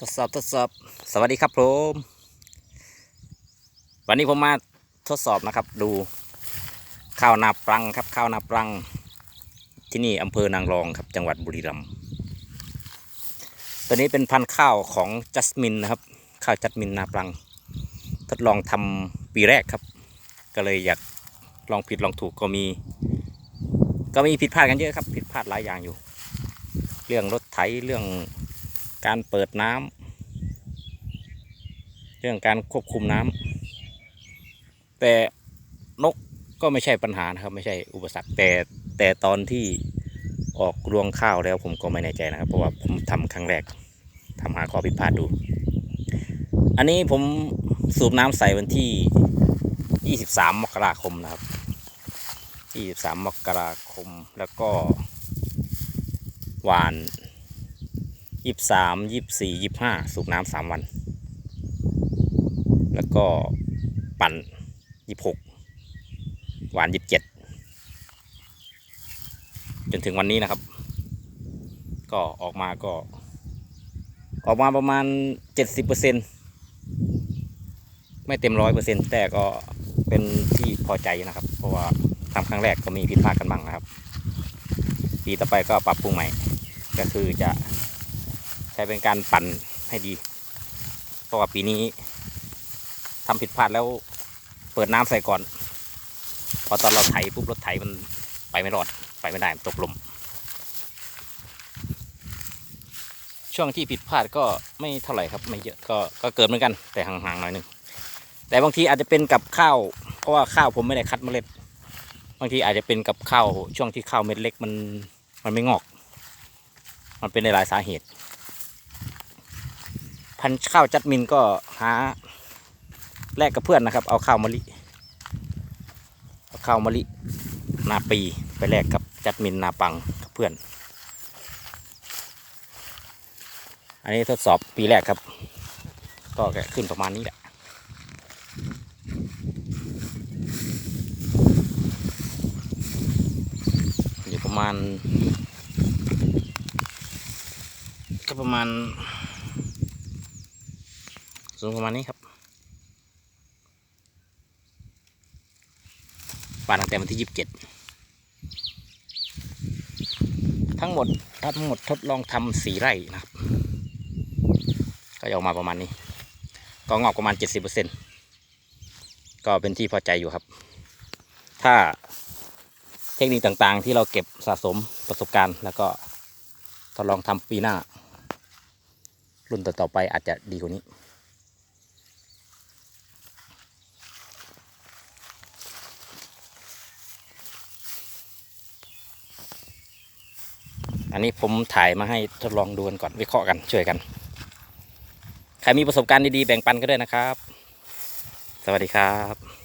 ทดสอบทดสอบสวัสดีครับผมวันนี้ผมมาทดสอบนะครับ ดูข้าวนาปรังครับข้าวนาปรัง ที่นี่อำเภอนางรองครับ จังหวัดบุรีรัมย์ตัวนี้เป็นพันธุ์ข้าวของจัสมินนะครับ ข้าวจัสมินนาปรัง ทดลองทำปีแรกครับ ก็เลยอยากลองผิดลองถูกก็มี ก็มีผิดพลาดกันเยอะครับ ผิดพลาดหลายอย่างอยู่ เรื่องรถไถเรื่อง การเปิดน้ำเรื่องการควบคุมน้ำแต่นกก็ไม่ใช่ปัญหานะครับ ไม่ใช่อุปสรรคแต่แต่ตอนที่ออกรวงข้าวแล้วผมก็ไม่แน่ใจนะครับ เพราะว่าผมทำครั้งแรกทำหาข้อผิดพลาดดู อันนี้ผมสูบน้ำใส่วันที่ 23 มกราคมนะครับ 23 มกราคมแล้วก็หวาน ยี่สามยี่สี่ยี่ห้าสูบน้ำสามวัน แล้วก็ปั่นยี่หกหวานยี่เจ็ดจนถึงวันนี้นะครับ ก็ออกมาก็ ออกมาประมาณเจ็ดสิบเปอร์เซ็นไม่เต็มร้อยเปอร์เซ็นแต่ก็เป็นที่พอใจนะครับ เพราะว่าทำครั้งแรกก็มีผิดพลาดกันบ้างนะครับ ปีต่อไปก็ปรับปรุงใหม่ ก็คือจะ ใช้เป็นการปั่นให้ดี เพราะว่าปีนี้ทำผิดพลาดแล้วเปิดน้ำใส่ก่อน พอตอนเราไถปุ๊บรถไถมันไปไม่รอดไปไม่ได้ตกหลม ช่วงที่ผิดพลาดก็ไม่เท่าไหร่ครับไม่เยอะก็ก็เกิดเหมือนกันแต่ห่างๆหน่อยหนึงแต่บางทีอาจจะเป็นกับข้าว เพราะว่าข้าวผมไม่ได้คัดเมล็ด บางทีอาจจะเป็นกับข้าวช่วงที่ข้าวเม็ดเล็กมันมันไม่งอก มันเป็นในหลายสาเหตุ พันข้าวจัดมินก็หาแลกกับเพื่อนนะครับ เอาข้าวมะลิเอาข้าวมะลินาปีไปแลกกับจัดมินนาปังกับเพื่อน อันนี้ทดสอบปีแรกครับ ก็แค่ขึ้นประมาณนี้แหละอยู่ประมาณก็ประมาณ สูงประมาณนี้ครับป่านตั้งแต่วันที่ยี่สิบเจ็ดทั้งหมดทั้งหมดทดลองทำสี่ไร่นะครับ ก็ออกมาประมาณนี้ ก็งอกประมาณเจ็ดสิบเปอร์เซ็นก็เป็นที่พอใจอยู่ครับ ถ้าเทคนิคต่างๆ ที่เราเก็บสะสมประสบการณ์ แล้วก็ทดลองทำปีหน้า รุ่นต่อๆไปอาจจะดีกว่านี้ อันนี้ผมถ่ายมาให้ทดลองดูกันก่อนวิเคราะห์กันช่วยกันใครมีประสบการณ์ดีๆแบ่งปันก็ได้นะครับ สวัสดีครับ